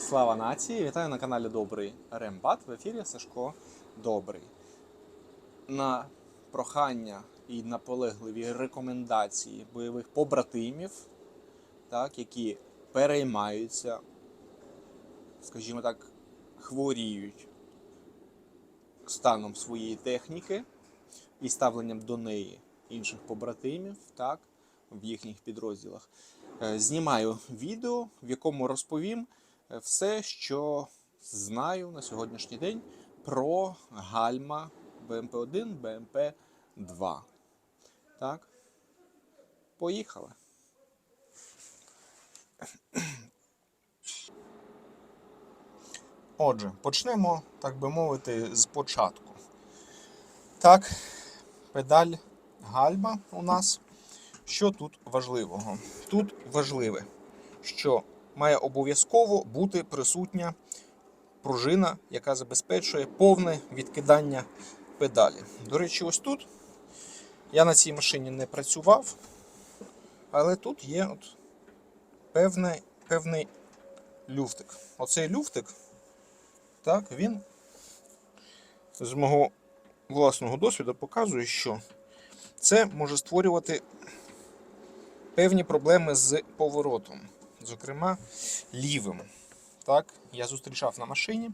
Слава нації! Вітаю на каналі Добрий Рембат. В ефірі Сашко Добрий. На прохання і наполегливі рекомендації бойових побратимів, так, які переймаються, скажімо так, хворіють станом своєї техніки і ставленням до неї інших побратимів, так, в їхніх підрозділах. Е, Знімаю відео, в якому розповім все, що знаю на сьогоднішній день про гальма БМП-1, БМП-2. Так. Поїхали. Отже, почнемо, так би мовити, з початку. Так, педаль гальма у нас. Що тут важливого? Тут важливе, що має обов'язково бути присутня пружина, яка забезпечує повне відкидання педалі. До речі, ось тут я на цій машині не працював, але тут є от певний, певний люфтик. Оцей люфтик, так, він з мого власного досвіду показує, що це може створювати певні проблеми з поворотом, зокрема лівим. Так, я зустрічав на машині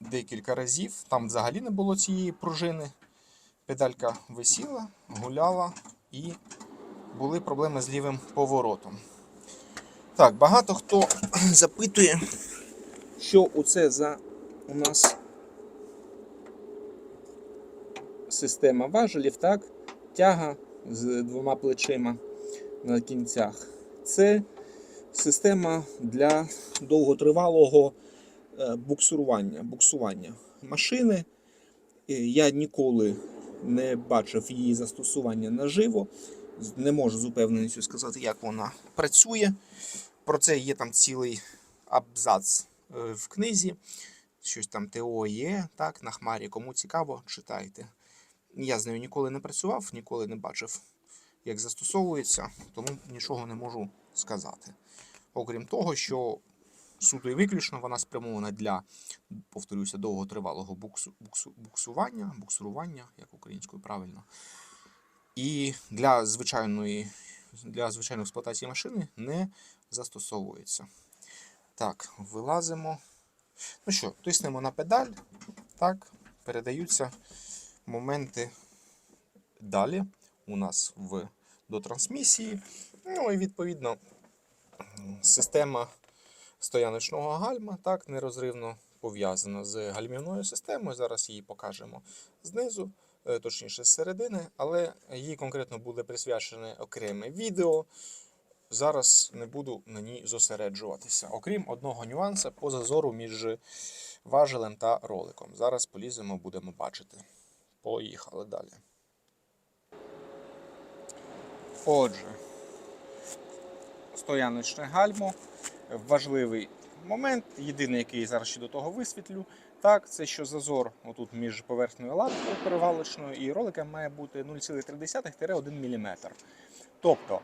декілька разів. Там взагалі не було цієї пружини. Педалька висіла, гуляла і були проблеми з лівим поворотом. Так, багато хто запитує, що оце за у нас система важелів, так? Тяга з двома плечима на кінцях. Це система для довготривалого е, буксурування, буксування машини. Я ніколи не бачив її застосування наживо. Не можу з упевненістю сказати, як вона працює. Про це є там цілий абзац е, в книзі. Щось там ТО є, так, на хмарі. Кому цікаво, читайте. Я з нею ніколи не працював, ніколи не бачив, як застосовується, тому нічого не можу сказати. Окрім того, що суто і виключно вона спрямована для, повторюся, довготривалого буксу, буксу, буксування, буксурування, як українською правильно. І для звичайної, для звичайної експлуатації машини не застосовується. Так, вилазимо. Ну що, тиснемо на педаль. Так, передаються моменти далі у нас в, до трансмісії. Ну і відповідно система стояночного гальма так нерозривно пов'язана з гальмівною системою. Зараз її покажемо знизу, е, точніше з середини, але їй конкретно буде присвячене окреме відео. Зараз не буду на ній зосереджуватися, окрім одного нюансу по зазору між важелем та роликом. Зараз поліземо, будемо бачити. Поїхали далі. Отже, стояночне гальмо. Важливий момент, єдиний, який зараз ще до того висвітлю, так, це що зазор отут між поверхнею латкою перевалочною і роликом має бути 0,3-1 мм. Тобто,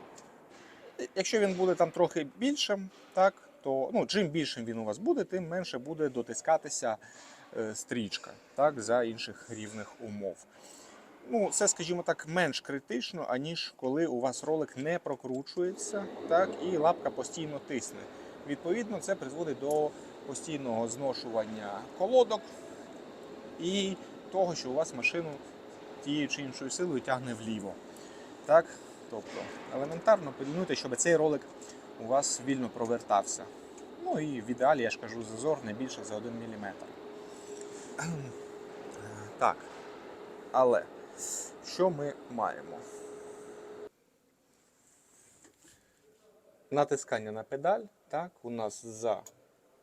якщо він буде там трохи більшим, так, то ну, чим більшим він у вас буде, тим менше буде дотискатися е, стрічка так, за інших рівних умов. Ну, це, скажімо так, менш критично, аніж коли у вас ролик не прокручується, так, і лапка постійно тисне. Відповідно, це призводить до постійного зношування колодок і того, що у вас машину тією чи іншою силою тягне вліво. Так? Тобто елементарно підлінуйте, щоб цей ролик у вас вільно провертався. Ну і в ідеалі, я ж кажу, зазор не більше за 1 мм. Так. Але що ми маємо? Натискання на педаль. Так, у нас за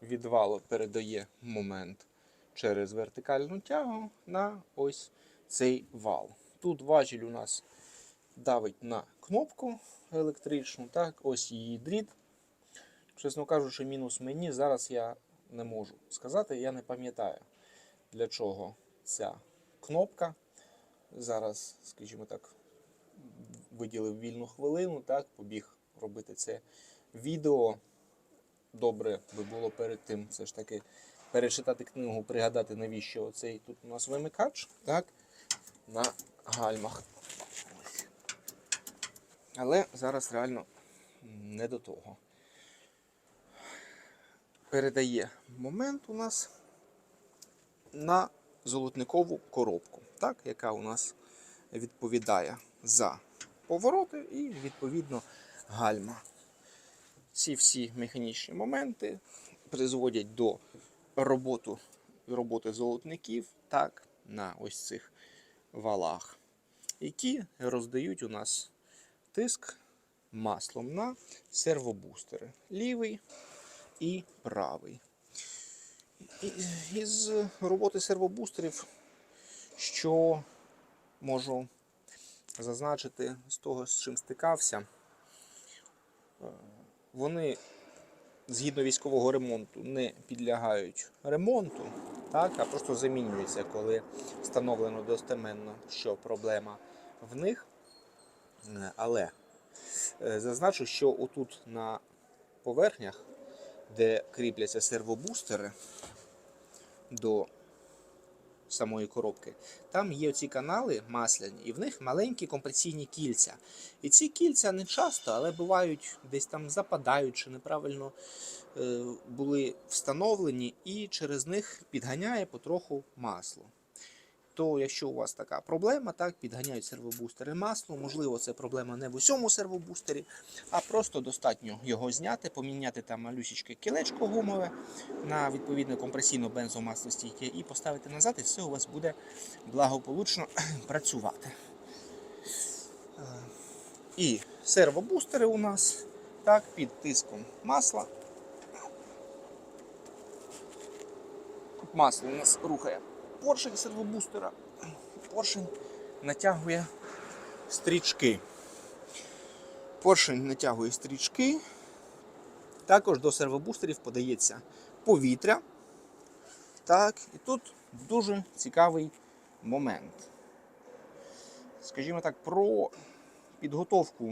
відвалу передає момент через вертикальну тягу на ось цей вал. Тут важіль у нас давить на кнопку електричну, так, ось її дріт. Чесно кажучи, мінус мені зараз я не можу сказати, я не пам'ятаю, для чого ця кнопка. Зараз, скажімо так, виділив вільну хвилину, так, побіг робити це відео. добре би було перед тим все ж таки перечитати книгу, пригадати, навіщо оцей тут у нас вимикач, так, на гальмах. Але зараз реально не до того. Передає момент у нас на золотникову коробку, так, яка у нас відповідає за повороти і, відповідно, гальма. Ці всі механічні моменти призводять до роботу, роботи золотників так, на ось цих валах, які роздають у нас тиск маслом на сервобустери. Лівий і правий. Із роботи сервобустерів, що можу зазначити з того, з чим стикався, е, вони згідно військового ремонту не підлягають ремонту, так, а просто замінюються, коли встановлено достеменно, що проблема в них. Е, Але е, зазначу, що отут на поверхнях, де кріпляться сервобустери до самої коробки, там є оці канали масляні, і в них маленькі компресійні кільця. І ці кільця не часто, але бувають десь там западають чи неправильно е, були встановлені, і через них підганяє потроху масло. То якщо у вас така проблема, так, підганяють сервобустери масло, можливо, це проблема не в усьому сервобустері, а просто достатньо його зняти, поміняти там малюсічке кілечко гумове на відповідне компресійно бензомаслостійке і поставити назад, і все у вас буде благополучно працювати. І сервобустери у нас так, під тиском масла. Масло у нас рухає поршень сервобустера. Поршень натягує стрічки. Поршень натягує стрічки. Також до сервобустерів подається повітря. Так, і тут дуже цікавий момент. Скажімо так, про підготовку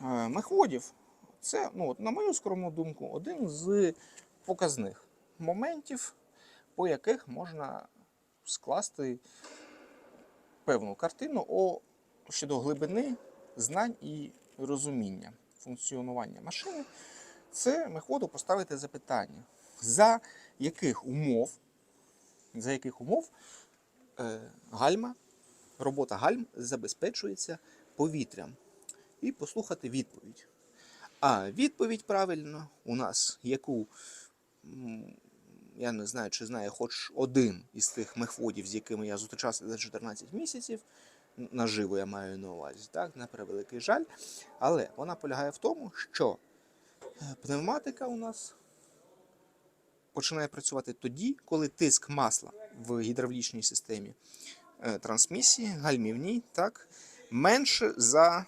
е, меходів. Це, ну, от, на мою скромну думку, один з показних моментів, по яких можна скласти певну картину о, щодо глибини знань і розуміння функціонування машини. Це меходу поставити запитання, за яких умов, за яких умов е, гальма, робота гальм забезпечується повітрям. І послухати відповідь. А відповідь правильно у нас, яку я не знаю, чи знає хоч один із тих мехводів, з якими я зустрічався за 14 місяців. Наживо я маю на увазі, так, на превеликий жаль. Але вона полягає в тому, що е, пневматика у нас починає працювати тоді, коли тиск масла в гідравлічній системі е, трансмісії, гальмівній, так, менше за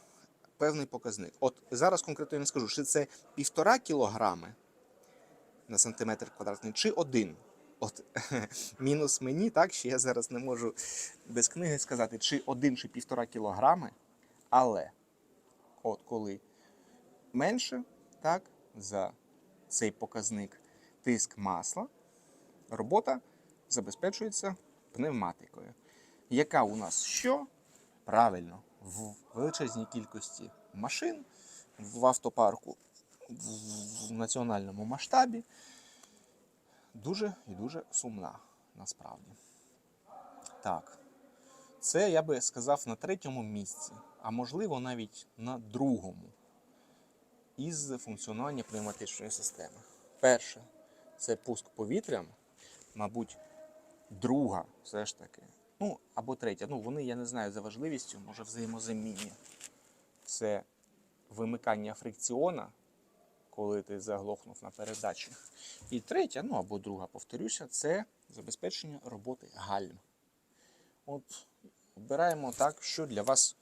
певний показник. От зараз конкретно я не скажу, чи це півтора кілограми на сантиметр квадратний, чи один. От мінус мені, так, що я зараз не можу без книги сказати, чи один, чи півтора кілограми, але от коли менше, так, за цей показник тиск масла, робота забезпечується пневматикою, яка у нас що? Правильно, в величезній кількості машин в автопарку в- національному масштабі дуже і дуже сумна насправді. Так, це я би сказав на третьому місці, а можливо навіть на другому із функціонування пневматичної системи. Перше це пуск повітрям, мабуть, друга все ж таки. Ну, або третя. Ну, вони, я не знаю, за важливістю, може взаємозамінні. Це вимикання фрикціона, коли ти заглохнув на передачі. І третя, ну або друга, повторюся, це забезпечення роботи гальм. От обираємо так, що для вас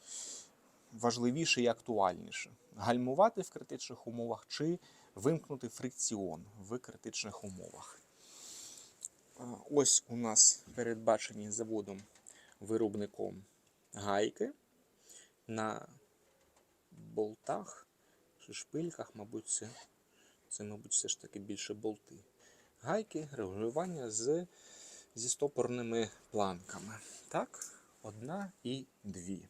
важливіше і актуальніше. Гальмувати в критичних умовах чи вимкнути фрикціон в критичних умовах. Ось у нас передбачені заводом виробником гайки на болтах шпильках, мабуть, це, Це, мабуть, все ж таки більше болти. Гайки, регулювання з, зі стопорними планками. Так, одна і дві.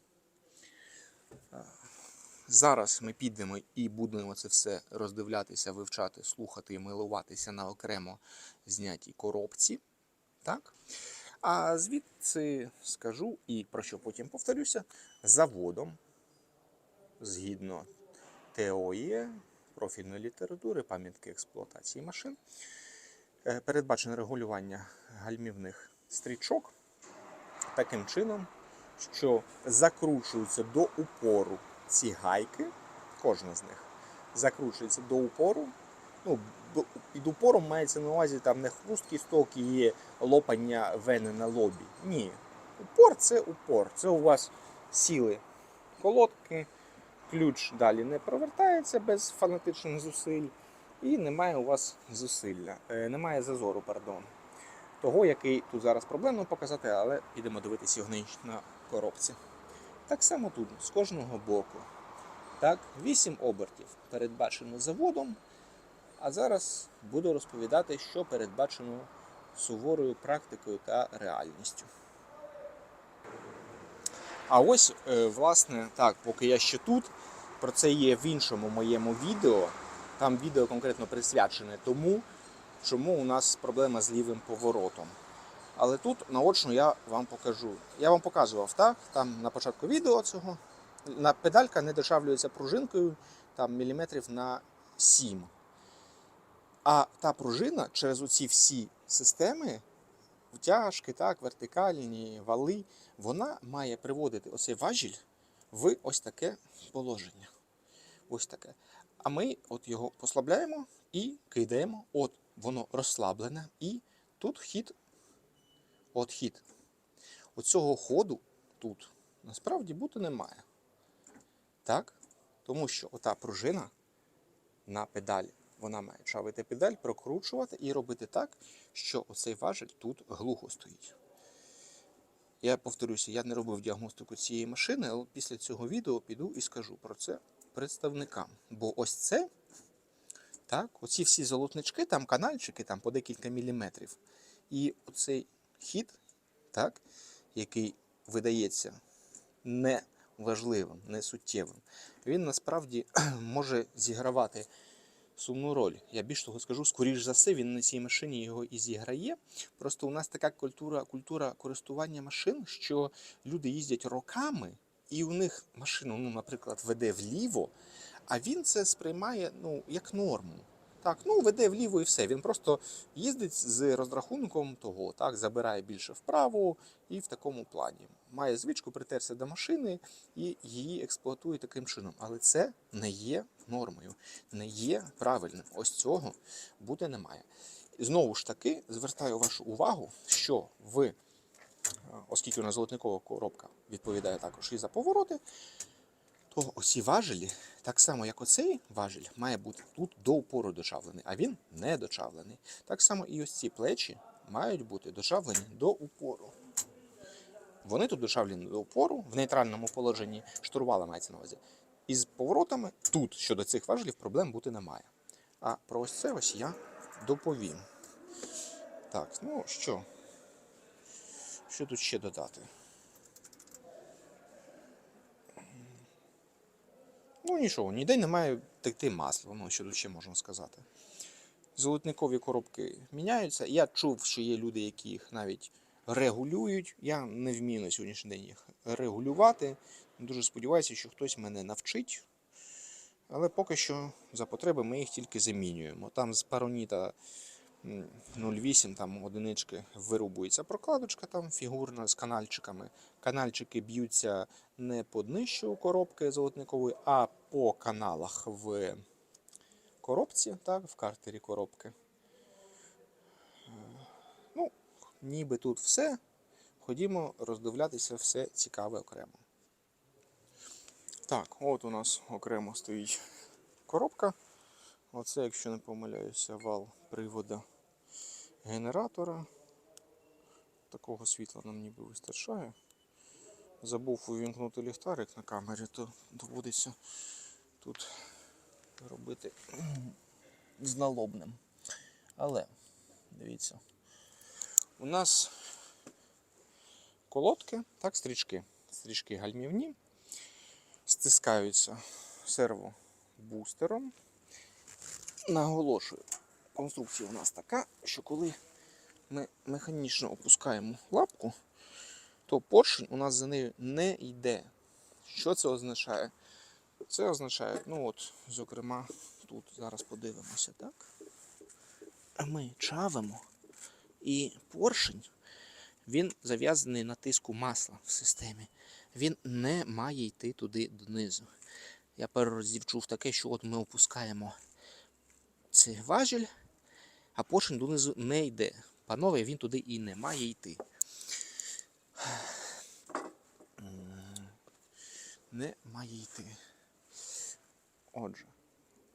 Зараз ми підемо і будемо це все роздивлятися, вивчати, слухати і милуватися на окремо знятій коробці. Так? А звідси скажу і про що потім повторюся, заводом, згідно ТОЄ, профільної літератури, пам'ятки експлуатації машин, е, передбачено регулювання гальмівних стрічок таким чином, що закручуються до упору ці гайки, кожна з них закручується до упору. Ну, під упором мається на увазі там не хрусткий сток і лопання вени на лобі. Ні. Упор це упор. Це у вас сіли колодки, ключ далі не провертається без фанатичних зусиль, і немає у вас зусилля, е, немає зазору, пардон. Того, який тут зараз проблемно показати, але підемо дивитися його на коробці. Так само тут, з кожного боку. Так, 8 обертів передбачено заводом. А зараз буду розповідати, що передбачено суворою практикою та реальністю. А ось, е, власне, так, поки я ще тут, про це є в іншому моєму відео. Там відео конкретно присвячене тому, чому у нас проблема з лівим поворотом. Але тут наочно я вам покажу. Я вам показував, так? Там на початку відео цього. На педалька не дешавлюється пружинкою там міліметрів на 7. А та пружина через оці всі системи, втяжки, так, вертикальні, вали, вона має приводити оцей важіль в ось таке положення. Ось таке. А ми от його послабляємо і кидаємо. От воно розслаблене, і тут хід, от хід. Оцього ходу тут насправді бути немає. Так? Тому що ота пружина на педалі, вона має чавити педаль, прокручувати і робити так, що оцей важель тут глухо стоїть. Я повторюся, я не робив діагностику цієї машини, але після цього відео піду і скажу про це представникам. Бо ось це, так, оці всі золотнички, там канальчики там по декілька міліметрів. І оцей хід, так, який видається не важливим, не суттєвим, він насправді може зігравати сумну роль. Я більш того скажу, скоріш за все, він на цій машині його і зіграє. Просто у нас така культура, культура користування машин, що люди їздять роками, і у них машину, ну, наприклад, веде вліво, а він це сприймає ну, як норму. Так, ну веде вліво і все. Він просто їздить з розрахунком того, так, забирає більше вправо і в такому плані. Має звичку притерся до машини і її експлуатує таким чином. Але це не є нормою, не є правильним. Ось цього бути немає. Знову ж таки, звертаю вашу увагу, що е, оскільки нас золотникова коробка відповідає також і за повороти, то оці важелі, так само як оцей важель, має бути тут до упору дочавлений, а він не дочавлений. Так само і ось ці плечі мають бути дочавлені до упору. Вони тут дочавлені до упору в нейтральному положенні, штурвала мається на увазі. І з поворотами тут щодо цих важелів проблем бути немає. А про ось це ось я доповім. Так, ну що? Що тут ще додати? Ну нічого, ніде немає текти масла, ну що тут ще можна сказати. Золотникові коробки міняються. Я чув, що є люди, які їх навіть регулюють. Я не вмію на сьогоднішній день їх регулювати. Дуже сподіваюся, що хтось мене навчить. Але поки що за потреби ми їх тільки замінюємо. Там з пароніта 0,8 там одинички вирубується прокладочка там фігурна з канальчиками. Канальчики б'ються не по днищу коробки золотникової, а по каналах в коробці, так, в картері коробки. Ну, ніби тут все. Ходімо роздивлятися все цікаве окремо. Так, от у нас окремо стоїть коробка. Оце, якщо не помиляюся, вал привода генератора. Такого світла нам ніби вистачає. Забув увімкнути ліхтарик на камері, то доводиться тут робити з налобним. Але, дивіться, у нас колодки, так, стрічки. Стрічки гальмівні, стискаються сервобустером. Наголошую, конструкція у нас така, що коли ми механічно опускаємо лапку, то поршень у нас за нею не йде. Що це означає? Це означає, ну от, зокрема, тут зараз подивимося, так? А ми чавимо, і поршень, він зав'язаний на тиску масла в системі. Він не має йти туди донизу. Я пару разів чув таке, що от ми опускаємо цей важіль, а поршень донизу не йде. Панове, він туди і не має йти. Не має йти. Отже,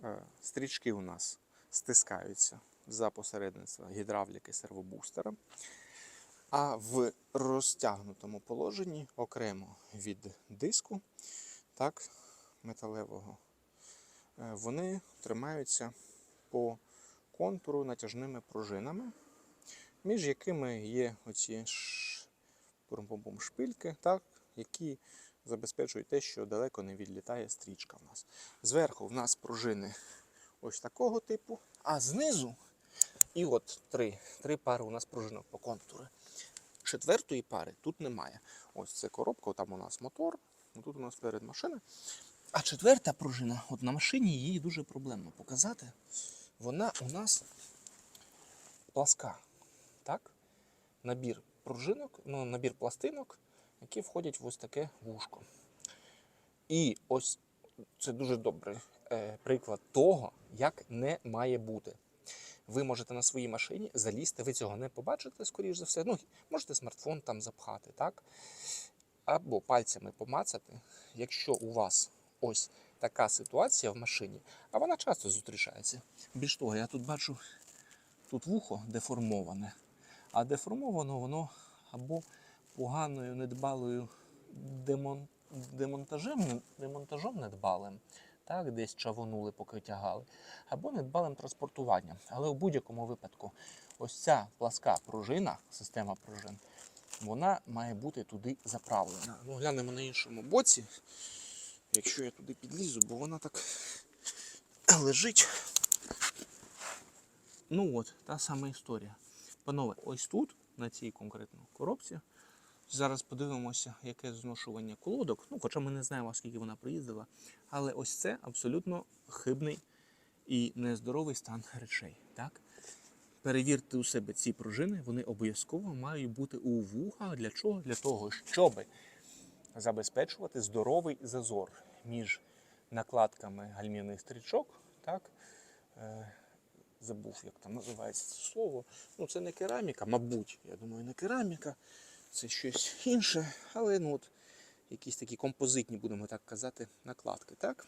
е, стрічки у нас стискаються за посередництва гідравліки сервобустера, а в розтягнутому положенні окремо від диску, так, металевого, е, вони тримаються по контуру натяжними пружинами, між якими є оці шпильки, так, які забезпечують те, що далеко не відлітає стрічка в нас. Зверху в нас пружини ось такого типу, а знизу і от три, три пари у нас пружинок по контуру. Четвертої пари тут немає. Ось це коробка, там у нас мотор, тут у нас перед машина. А четверта пружина, от на машині її дуже проблемно показати. Вона у нас пласка. Так? Набір пружинок, ну, набір пластинок, які входять в ось таке вушко. І ось це дуже добрий е, приклад того, як не має бути. Ви можете на своїй машині залізти, ви цього не побачите, скоріш за все. Ну, можете смартфон там запхати, так? Або пальцями помацати, якщо у вас ось така ситуація в машині, а вона часто зустрічається. Більш того, я тут бачу, тут вухо деформоване, а деформовано воно або поганою недбалою демон, демонтажем, демонтажом недбалим, так, десь чавонули, поки тягали, або недбалим транспортуванням. Але у будь-якому випадку, ось ця пласка пружина, система пружин, вона має бути туди заправлена. Ну, глянемо на іншому боці, якщо я туди підлізу, бо вона так лежить. Ну от, та сама історія. Панове, ось тут, на цій конкретно коробці, зараз подивимося, яке зношування колодок. Ну, хоча ми не знаємо, скільки вона приїздила. Але ось це абсолютно хибний і нездоровий стан речей. Так? Перевірте у себе ці пружини, вони обов'язково мають бути у вухах. Для чого? Для того, щоб забезпечувати здоровий зазор між накладками гальмівних стрічок. Так? Е, забув, як там називається це слово. Ну, це не кераміка, мабуть, я думаю, не кераміка, це щось інше, але ну, от, якісь такі композитні, будемо так казати, накладки. Так?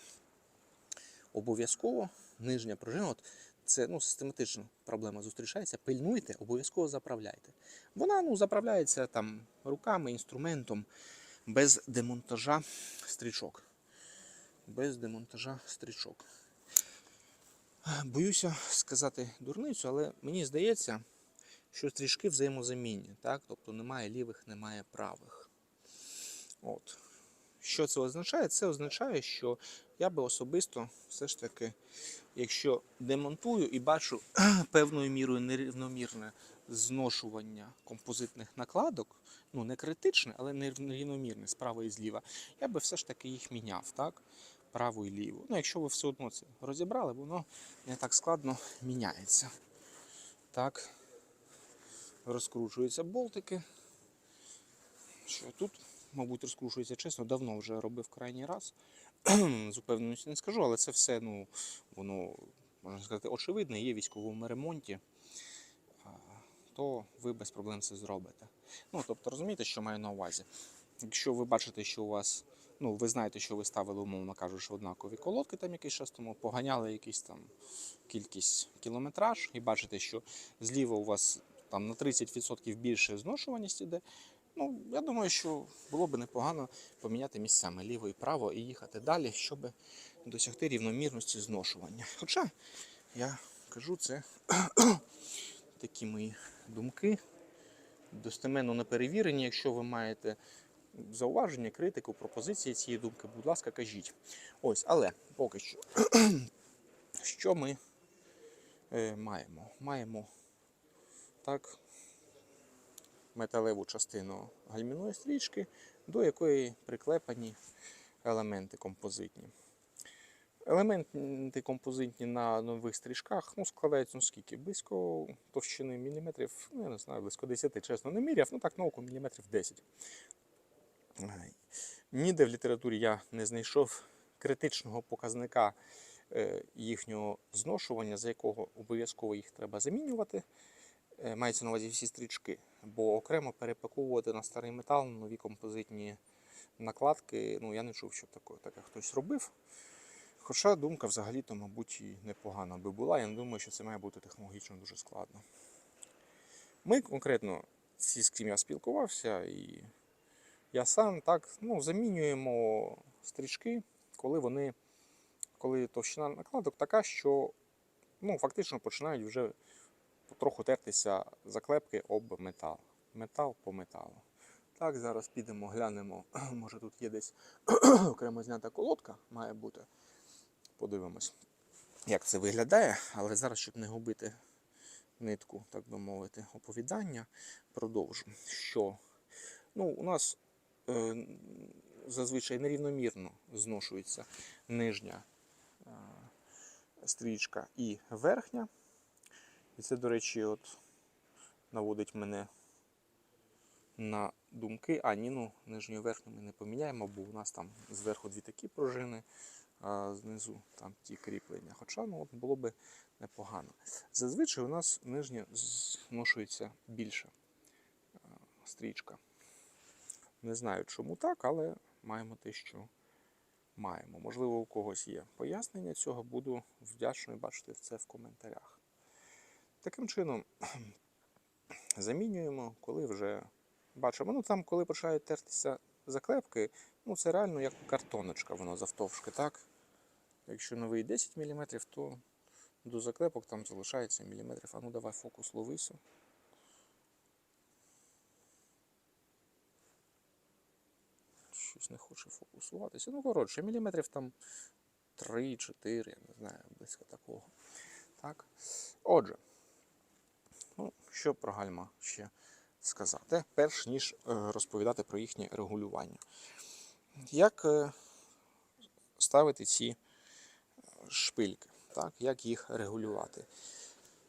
Обов'язково нижня пружина, от, це ну, систематична проблема зустрічається. Пильнуйте, обов'язково заправляйте. Вона ну, заправляється там руками, інструментом, без демонтажа стрічок. Без демонтажа стрічок. Боюся сказати дурницю, але мені здається, що стрічки взаємозамінні, так? тобто немає лівих, немає правих. От. Що це означає? Це означає, що я би особисто все ж таки, якщо демонтую і бачу певною мірою нерівномірне зношування композитних накладок, ну не критичне, але нерівномірне справа і зліва, я би все ж таки їх міняв. так? праву і ліву. Ну, якщо ви все одно це розібрали, воно не так складно міняється. Так, розкручуються болтики. Що тут, мабуть, розкручується чесно, давно вже робив крайній раз. З упевненістю не скажу, але це все, ну, воно, можна сказати, очевидне, є військовому ремонті, то ви без проблем це зробите. Ну, тобто, розумієте, що маю на увазі. Якщо ви бачите, що у вас ну, ви знаєте, що ви ставили, умовно кажучи, однакові колодки, там якийсь час тому, поганяли якийсь там кількість кілометраж, і бачите, що зліва у вас там на 30% більше зношуваність іде. Ну, я думаю, що було б непогано поміняти місцями ліво і право і їхати далі, щоб досягти рівномірності зношування. Хоча я кажу, це такі мої думки. Достеменно не перевірені. Якщо ви маєте зауваження, критику, пропозиції цієї думки, будь ласка, кажіть. Ось, але поки що, що ми е, маємо? Маємо так, металеву частину гальмівної стрічки, до якої приклепані елементи композитні. Елементи композитні на нових стрічках ну, складаються ну, скільки? Близько товщини міліметрів, ну, я не знаю, близько 10, чесно, не міряв, ну так на око міліметрів 10. Ніде в літературі я не знайшов критичного показника е, їхнього зношування, за якого обов'язково їх треба замінювати. Е, Мається на увазі всі стрічки, бо окремо перепаковувати на старий метал нові композитні накладки. Ну, я не чув, що таке, таке хтось робив. Хоча думка взагалі-то, мабуть, і непогана би була. Я не думаю, що це має бути технологічно дуже складно. Ми конкретно, з ким я спілкувався, і я сам так ну, замінюємо стрічки, коли вони, коли товщина накладок така, що ну, фактично починають вже потроху тертися заклепки об метал. Метал по металу. Так, зараз підемо, глянемо. Може тут є десь окремо знята колодка, має бути. Подивимось, як це виглядає, але зараз, щоб не губити нитку, так би мовити, оповідання, продовжу. Що ну, у нас е, зазвичай нерівномірно зношується нижня е, стрічка і верхня. І це, до речі, от наводить мене на думки. А, ні, ну, нижню і верхню ми не поміняємо, бо у нас там зверху дві такі пружини, знизу там ті кріплення. Хоча ну, от було би непогано. Зазвичай у нас нижня зношується більша стрічка. Не знаю, чому так, але маємо те, що маємо. Можливо, у когось є пояснення цього, буду вдячний бачити це в коментарях. Таким чином, замінюємо, коли вже бачимо. Ну там, коли починають тертися заклепки, ну це реально як картоночка, воно завтовшки, так? Якщо новий 10 мм, то до заклепок там залишається міліметрів. А ну давай фокус ловися. Щось не хоче фокусуватися. Ну, коротше, міліметрів там 3-4, я не знаю, близько такого. Так. Отже, ну, що про гальма ще сказати, перш ніж е, розповідати про їхнє регулювання. Як е, ставити ці шпильки, так, як їх регулювати?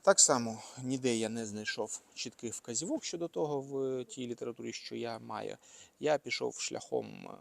Так само ніде я не знайшов чітких вказівок щодо того в тій літературі, що я маю. Я пішов шляхом е,